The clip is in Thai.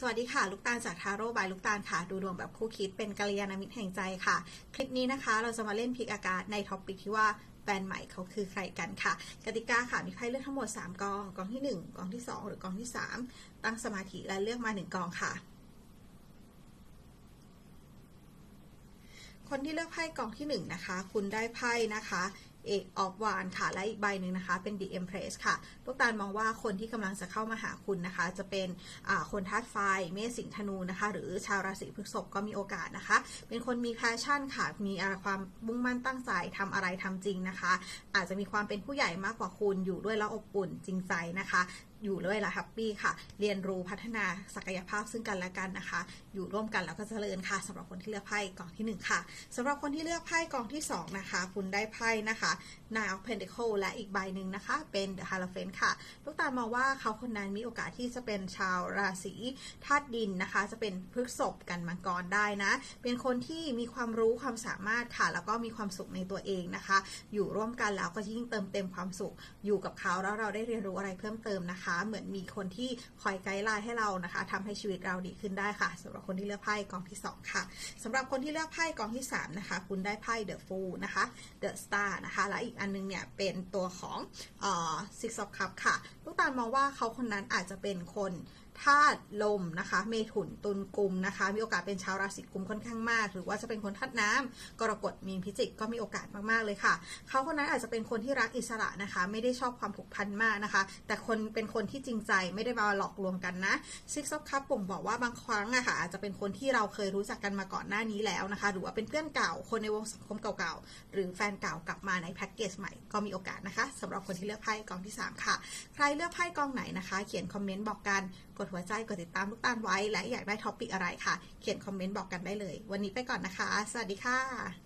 สวัสดีค่ะ ลูกตาลจากทาโร่บายลูกตาลค่ะ ดูดวงแบบคู่คิดเป็นกัลยาณมิตรแห่งใจค่ะ คลิปนี้นะคะ เราจะมาเล่นพลิกอากาศในท็อปปิกที่ว่าแฟนใหม่เขาคือใครกันค่ะ กติกาค่ะมีไพ่เลือกทั้งหมด 3 กอง กองที่ 1 กองที่ 2 หรือกองที่ 3 ตั้งสมาธิและเลือกมา 1 กองค่ะ คนที่เลือกไพ่กองที่ 1 นะคะ คุณได้ไพ่นะคะ เอกออฟวานค่ะ และอีกใบหนึ่งนะคะ เป็น The Empress ค่ะลูกตาลมองว่าคนที่กำลังจะเข้ามาหาคุณนะคะ จะเป็นคนธาตุไฟ เมษสิงธนูนะคะ หรือชาวราศีพฤษภก็มีโอกาสนะคะ เป็นคนมีแพชชั่นค่ะ มีความมุ่งมั่นตั้งใจทำอะไรทำจริงนะคะ อาจจะมีความเป็นผู้ใหญ่มากกว่าคุณอยู่ด้วยแล้วอบอุ่นจริงใจนะคะอยู่ด้วยล้วแฮปปี้ค่ะ เรียนรู้พัฒนาศักยภาพซึ่งกันและกันนะคะ อยู่ร่วมกันแล้วก็เจริญค่ะสำหรับคนที่เลือกไพ่กองที่หนึ่งค่ะสำหรับคนที่เลือกไพ่กองที่สองนะคะ คุณได้ไพ่นะคะ Nine of Pentacles และอีกใบหนึ่งนะคะ เป็น The Hierophant ค่ะ ลูกตาลมองว่าเขาคนนั้นมีโอกาสที่จะเป็นชาวราศีธาตุดินนะคะ จะเป็นพฤกษภกันมังกรได้นะ เป็นคนที่มีความรู้ความสามารถค่ะ แล้วก็มีความสุขในตัวเองนะคะ อยู่ร่วมกันแล้วก็ยิ่งเติมเต็มความสุขอยู่กับเขาแล้วเราได้เรียนรู้อะไรเพิ่มเติมนะคะเหมือนมีคนที่คอยไกด์ไลน์ให้เรานะคะทำให้ชีวิตเราดีขึ้นได้ค่ะสำหรับคนที่เลือกไพ่กองที่สองค่ะสำหรับคนที่เลือกไพ่กองที่สามนะคะ คุณได้ไพ่ The Fool นะคะ The Star นะคะ และอีกอันนึงเนี่ย เป็นตัวของเอ่อ Six of Cups ค่ะ ลูกตาลมองว่าเขาคนนั้นอาจจะเป็นคน ธาตุลมนะคะ เมถุนตุลกุมนะคะ มีโอกาสเป็นชาวราศีกุมค่อนข้างมาก หรือว่าจะเป็นคนธาตุน้ำกรกฎมีนพิจิกก็มีโอกาสมากๆเลยค่ะ เขาคนนั้นอาจจะเป็นคนที่รักอิสระนะคะ ไม่ได้ชอบความผูกพันมากนะคะ แต่คนเป็นคนที่จริงใจไม่ได้มาหลอกลวงกันนะ Six of Cups บ่งบอกว่าบางครั้งอะค่ะอาจจะเป็นคนที่เราเคยรู้จักกันมาก่อนหน้านี้แล้วนะคะ หรือว่าเป็นเพื่อนเก่าคนในวงสังคมเก่าๆหรือแฟนเก่ากลับมาในแพ็กเกจใหม่ก็มีโอกาสนะคะสำหรับคนที่เลือกไพ่กองที่ 3 ค่ะ ใครเลือกไพ่กองไหนนะคะ เขียนคอมเมนต์บอกกันกดหัวใจ กดติดตามลูกตาลไว้ และอยากได้ท็อปิกอะไรค่ะ เขียนคอมเมนต์บอกกันได้เลย วันนี้ไปก่อนนะคะ สวัสดีค่ะ